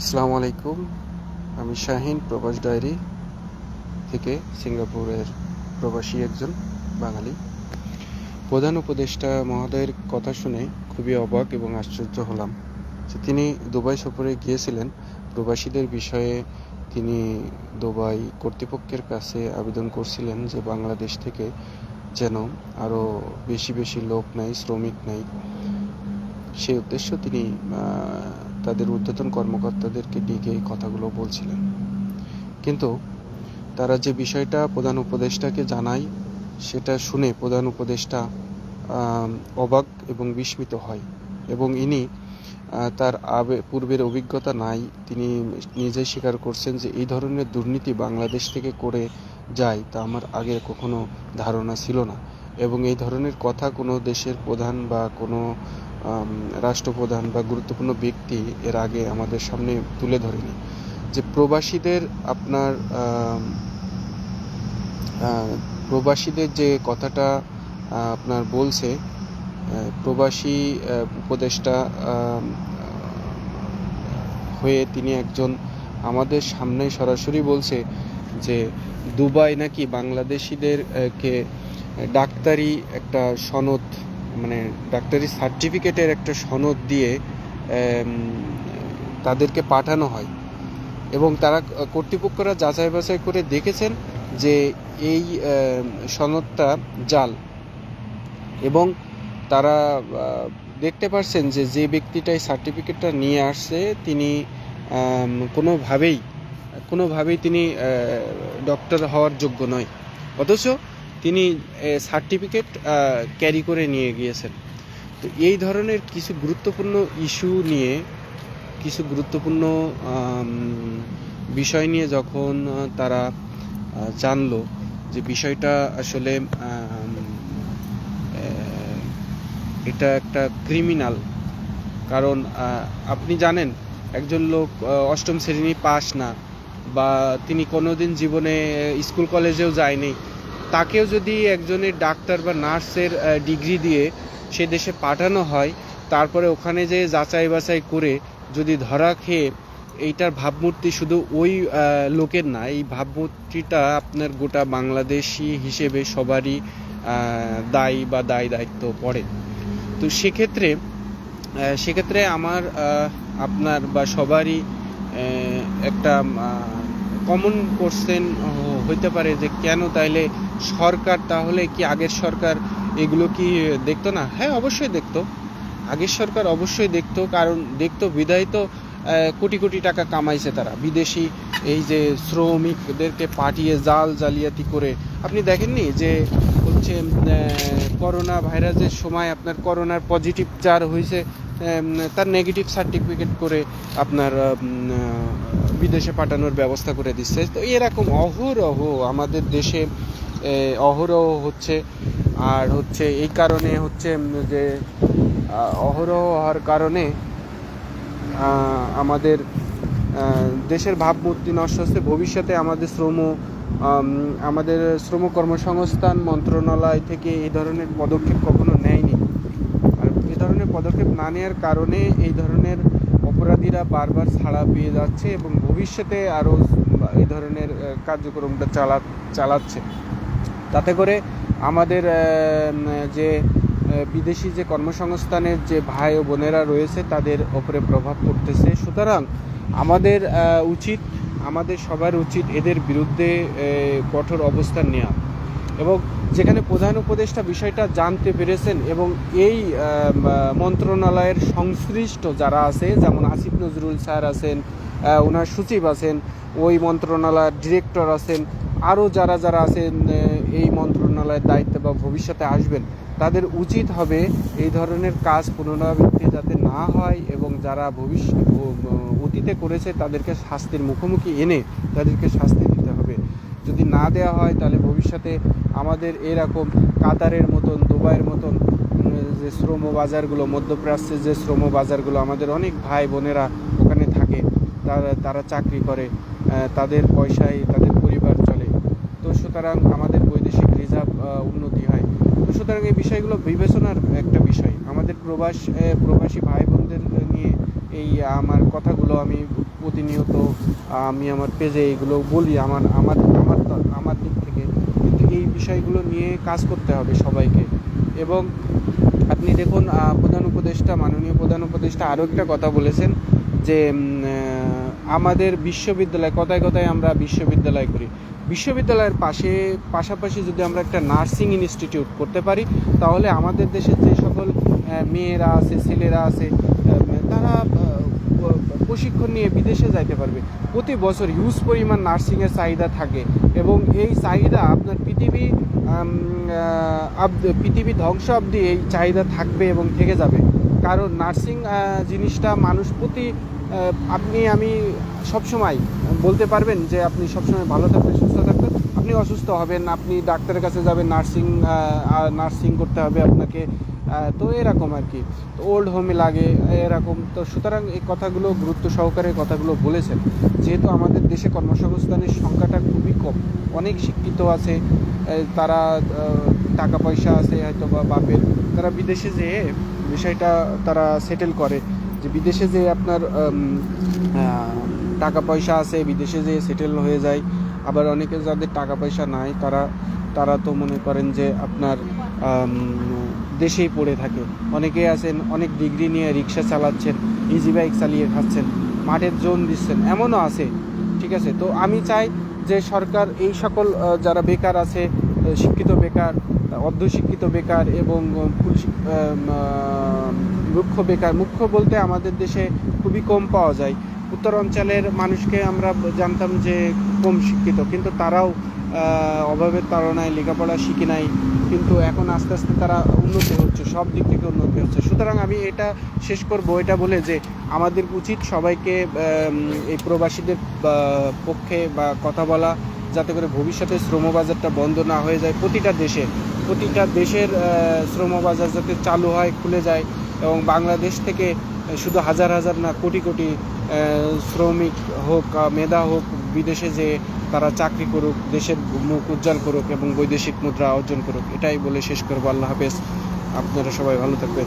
আসসালামু আলাইকুম। আমি শাহিন, প্রবাস ডায়েরি থেকে সিঙ্গাপুরের প্রবাসী একজন বাঙালি। প্রধান উপদেষ্টা মহোদয়ের কথা শুনে খুবই অবাক এবং আশ্চর্য হলাম যে তিনি দুবাই সফরে গিয়েছিলেন। প্রবাসীদের বিষয়ে তিনি দুবাই কর্তৃপক্ষের কাছে আবেদন করছিলেন যে বাংলাদেশ থেকে যেন আরও বেশি বেশি লোক নেয়, শ্রমিক নেয়। সেই উদ্দেশ্য তিনি তাদের ঊর্ধ্বতন কর্মকর্তাদেরকে ডেকে এই কথাগুলো বলছিলেন। কিন্তু তারা যে বিষয়টা প্রধান উপদেষ্টাকে জানায়, সেটা শুনে প্রধান উপদেষ্টা অবাক এবং বিস্মিত হয় এবং ইনি তার আবে, পূর্বের অভিজ্ঞতা নাই, তিনি নিজে স্বীকার করছেন যে এই ধরনের দুর্নীতি বাংলাদেশ থেকে করে যায় তা আমার আগে কখনো ধারণা ছিল না। এবং এই ধরনের কথা কোনো দেশের প্রধান বা কোনো রাষ্ট্রপ্রধান বা গুরুত্বপূর্ণ ব্যক্তি এর আগে আমাদের সামনে তুলে ধরেনি। যে প্রবাসীদের আপনার প্রবাসীদের যে কথাটা আপনার বলছে প্রবাসী উপদেষ্টা হয়ে তিনি একজন আমাদের সামনে সরাসরি বলছে যে দুবাই নাকি বাংলাদেশিদের আহ, কে ডাক্তারি একটা সনদ মানে ডাক্তারি সার্টিফিকেটের একটা সনদ দিয়ে তাদেরকে পাঠানো হয়। এবং তারা কর্তৃপক্ষরা যাচাই বাছাই করে দেখেছেন যে এই সনদটা জাল। এবং তারা দেখতে পারছেন যে যে ব্যক্তিটা এই সার্টিফিকেটটা নিয়ে আসছে, তিনি কোনোভাবেই কোনোভাবেই তিনি ডক্টর হওয়ার যোগ্য নয়। অথচ তিনি সার্টিফিকেট ক্যারি করে নিয়ে গিয়েছেন। তো এই ধরনের কিছু গুরুত্বপূর্ণ ইস্যু নিয়ে, কিছু গুরুত্বপূর্ণ বিষয় নিয়ে যখন তারা জানলো যে বিষয়টা আসলে এটা একটা ক্রিমিনাল কারণ আপনি জানেন, একজন লোক অষ্টম শ্রেণি পাস না, বা তিনি কোনোদিন জীবনে স্কুল কলেজেও যায়নি। তাকেও যদি একজনের ডাক্তার বা নার্সের ডিগ্রি দিয়ে সে দেশে পাঠানো হয়, তারপরে ওখানে যে যাচাই বাছাই করে যদি ধরা খেয়ে, এইটার ভাবমূর্তি শুধু ওই লোকের না, এই ভাবমূর্তিটা আপনার গোটা বাংলাদেশি হিসেবে সবারই দায়ী বা দায় দায়িত্ব পড়ে। তো সেক্ষেত্রে সেক্ষেত্রে আমার আপনার বা সবারই একটা কমন কোশ্চেন হইতে পারে যে কেন তাইলে সরকার, তাহলে কি আগের সরকার এগুলো কি দেখতো না? হ্যাঁ অবশ্যই দেখতো। আগের সরকার অবশ্যই দেখতো, কারণ দেখতো বিদায় তো কোটি কোটি টাকা কামাইছে তারা। বিদেশি এই যে শ্রমিকদেরকে পাঠিয়ে জাল জালিয়াতি করে। আপনি দেখেননি যে হচ্ছে করোনা ভাইরাসের সময় আপনার করোনার পজিটিভ যার হয়েছে তার নেগেটিভ সার্টিফিকেট করে আপনার বিদেশে পাঠানোর ব্যবস্থা করে দিচ্ছে। তো এরকম অহরহ আমাদের দেশে অহরহ হচ্ছে। আর হচ্ছে এই কারণে হচ্ছে যে অহরহ হওয়ার কারণে আমাদের দেশের ভাবমূর্তি নষ্ট হচ্ছে। ভবিষ্যতে আমাদের শ্রম আমাদের শ্রম কর্মসংস্থান মন্ত্রণালয় থেকে এই ধরনের পদক্ষেপ কখনো ধরনের পদক্ষেপ না নেওয়ার কারণে এই ধরনের অপরাধীরা বারবার ছাড়া পেয়ে যাচ্ছে এবং ভবিষ্যতে আরও এই ধরনের কার্যক্রমটা চালা, চালাচ্ছে। তাতে করে আমাদের যে বিদেশি যে কর্মসংস্থানের যে ভাই ও বোনেরা রয়েছে তাদের ওপরে প্রভাব পড়তেছে। সুতরাং আমাদের উচিত, আমাদের সবার উচিত এদের বিরুদ্ধে কঠোর অবস্থান নেওয়া এবং যেখানে প্রধান উপদেষ্টা বিষয়টা জানতে পেরেছেন এবং এই মন্ত্রণালয়ের সংশ্লিষ্ট যারা আছে, যেমন আসিফ নজরুল স্যার আছেন ওনার সচিব আছেন, ওই মন্ত্রণালয়ের ডিরেক্টর আছেন, আরও যারা যারা আছেন এই মন্ত্রণালয়ের দায়িত্বে বা ভবিষ্যতে আসবেন, তাদের উচিত হবে এই ধরনের কাজ পুনরাবৃত্তি যাতে না হয় এবং যারা ভবিষ্যৎ অতীতে করেছে তাদেরকে শাস্তির মুখোমুখি এনে তাদেরকে শাস্তি যদি না দেওয়া হয়, তাহলে ভবিষ্যতে আমাদের এরকম কাতারের মতন, দুবাইয়ের মতন যে শ্রম বাজারগুলো, মধ্যপ্রাচ্যের যে শ্রম বাজারগুলো, আমাদের অনেক ভাই বোনেরা ওখানে থাকে। তারা তারা চাকরি করে তাদের পয়সায় তাদের পরিবার চলে। তো সুতরাং আমাদের বৈদেশিক রিজার্ভ উন্নতি হয়। তো সুতরাং এই বিষয়গুলো বিবেচনার একটা বিষয়। আমাদের প্রবাস প্রবাসী ভাই বোনদের এই, আমার কথাগুলো আমি প্রতিনিয়ত, আমি আমার পেজে এগুলো বলি, আমার আমার আমার আমার দিক থেকে, কিন্তু এই বিষয়গুলো নিয়ে কাজ করতে হবে সবাইকে। এবং আপনি দেখুন প্রধান উপদেষ্টা, মাননীয় প্রধান উপদেষ্টা আরও একটা কথা বলেছেন যে আমাদের বিশ্ববিদ্যালয়, কথায় কথায় আমরা বিশ্ববিদ্যালয় করি। বিশ্ববিদ্যালয়ের পাশে, পাশাপাশি যদি আমরা একটা নার্সিং ইনস্টিটিউট করতে পারি, তাহলে আমাদের দেশের যে সকল মেয়েরা আছে, ছেলেরা আছে তারা প্রশিক্ষণ নিয়ে বিদেশে যাইতে পারবে। প্রতি বছর হিউজ পরিমাণ নার্সিংয়ের চাহিদা থাকে এবং এই চাহিদা আপনার পৃথিবী পৃথিবী ধ্বংস অবধি এই চাহিদা থাকবে এবং থেকে যাবে। কারণ নার্সিং জিনিসটা মানুষ প্রতি আপনি, আমি সবসময় বলতে পারবেন যে আপনি সবসময় ভালো থাকবেন, সুস্থ থাকবেন। আপনি অসুস্থ হবেন, আপনি ডাক্তারের কাছে যাবেন নার্সিং নার্সিং করতে হবে আপনাকে। তো এরকম আর কি। তো ওল্ড হোমে লাগে, এরকম। তো সুতরাং এই কথাগুলো গুরুত্ব সহকারে কথাগুলো বলেছেন। যেহেতু আমাদের দেশে কর্মসংস্থানের সংখ্যাটা খুবই কম, অনেক শিক্ষিত আছে তারা টাকা পয়সা আছে হয়তো বা বাপের। তারা বিদেশে যেয়ে বিষয়টা তারা সেটেল করে। যে বিদেশে যে আপনার টাকা পয়সা আছে, বিদেশে যেয়ে সেটেল হয়ে যায়। আবার অনেকে যাদের টাকা পয়সা নাই, তারা তারা তো মনে করেন যে আপনার দেশেই পড়ে থাকে। অনেকে আছেন, অনেক ডিগ্রি নিয়ে রিক্সা চালাচ্ছেন ইজি বাইক চালিয়ে খাচ্ছেন মাঠের জোন দিচ্ছেন, এমনও আছে, ঠিক আছে? তো আমি চাই যে সরকার এই সকল যারা বেকার আছে শিক্ষিত বেকার, অর্ধশিক্ষিত বেকার এবং মুখ্য বেকার, মুখ্য বলতে আমাদের দেশে খুবই কম পাওয়া যায়। উত্তর অঞ্চলের মানুষকে আমরা জানতাম যে কম শিক্ষিত, কিন্তু তারাও অভাবের তাড়নায় লেখাপড়া শিখে নাই, কিন্তু এখন আস্তে আস্তে তারা উন্নতি হচ্ছে, সব দিক থেকে উন্নতি হচ্ছে। সুতরাং আমি এটা শেষ করব, এটা বলে যে আমাদের উচিত সবাইকে এই প্রবাসীদের পক্ষে বা কথা বলা, যাতে করে ভবিষ্যতে শ্রমবাজারটা বন্ধ না হয়ে যায়। প্রতিটা দেশে, প্রতিটা দেশের শ্রমবাজার যাতে চালু হয়, খুলে যায়, এবং বাংলাদেশ থেকে শুধু হাজার হাজার না, কোটি কোটি শ্রমিক হোক মেধা হোক, বিদেশে যে তারা চাকরি করুক, দেশের মুখ উজ্জ্বল করুক এবং বৈদেশিক মুদ্রা অর্জন করুক, এটাই বলে শেষ করব। আল্লাহ হাফেজ। আপনারা সবাই ভালো থাকবেন।